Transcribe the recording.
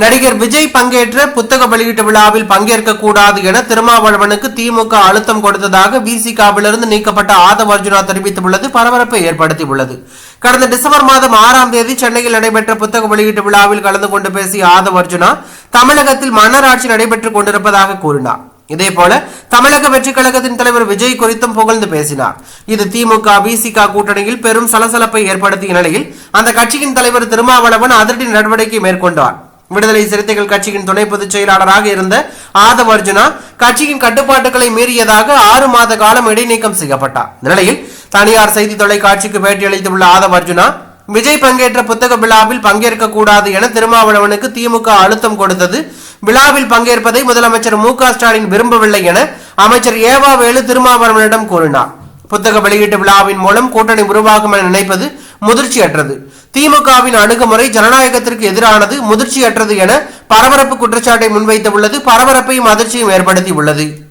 நடிகர் விஜய் பங்கேற்ற புத்தக வெளியீட்டு விழாவில் பங்கேற்க கூடாது என திருமாவளவனுக்கு திமுக அழுத்தம் கொடுத்ததாக விசிகாவிலிருந்து நீக்கப்பட்ட ஆதவ் அர்ஜுனா தெரிவித்துள்ளது. பரபரப்பை ஏற்படுத்தியுள்ளது. கடந்த டிசம்பர் மாதம் ஆறாம் தேதி சென்னையில் நடைபெற்ற புத்தக வெளியீட்டு விழாவில் கலந்து கொண்டு பேசிய ஆதவ் அர்ஜுனா தமிழகத்தில் மன்னராட்சி நடைபெற்றுக் கொண்டிருப்பதாக கூறினார். இதேபோல தமிழக வெற்றிக் கழகத்தின் தலைவர் விஜய் குறித்தும் புகழ்ந்து பேசினார். இது திமுக விசிக கூட்டணியில் பெரும் சலசலப்பை ஏற்படுத்திய நிலையில் அந்த கட்சியின் தலைவர் திருமாவளவன் அதிரடி நடவடிக்கை மேற்கொண்டார். விடுதலை சிறுத்தைகள் கட்சியின் துணை பொதுச் செயலாளராக இருந்த ஆதவ அர்ஜுனா கட்சியின் கட்டுப்பாட்டுகளை மீறியதாக ஆறு மாத காலம் இடைநீக்கம் செய்யப்பட்டார். நிலையில் தனியார் செய்தி தொலைக்காட்சிக்கு பேட்டியளித்துள்ள ஆதவ அர்ஜுனா விஜய் பங்கேற்ற புத்தக விழாவில் பங்கேற்க கூடாது என திருமாவளவனுக்கு திமுக அழுத்தம் கொடுத்தது. விழாவில் பங்கேற்பதை முதலமைச்சர் மு ஸ்டாலின் விரும்பவில்லை என அமைச்சர் ஏவா வேலு திருமாவளவனிடம் கூறினார். புத்தக வெளியீட்டு விழாவின் மூலம் கூட்டணி உருவாகும் என நினைப்பது முதிர்ச்சியற்றது. திமுகவின் அணுகுமுறை ஜனநாயகத்திற்கு எதிரானது முதிர்ச்சியற்றது என பரபரப்பு குற்றச்சாட்டை முன்வைத்துள்ளது பரபரப்பையும் அதிர்ச்சியும் ஏற்படுத்தி உள்ளது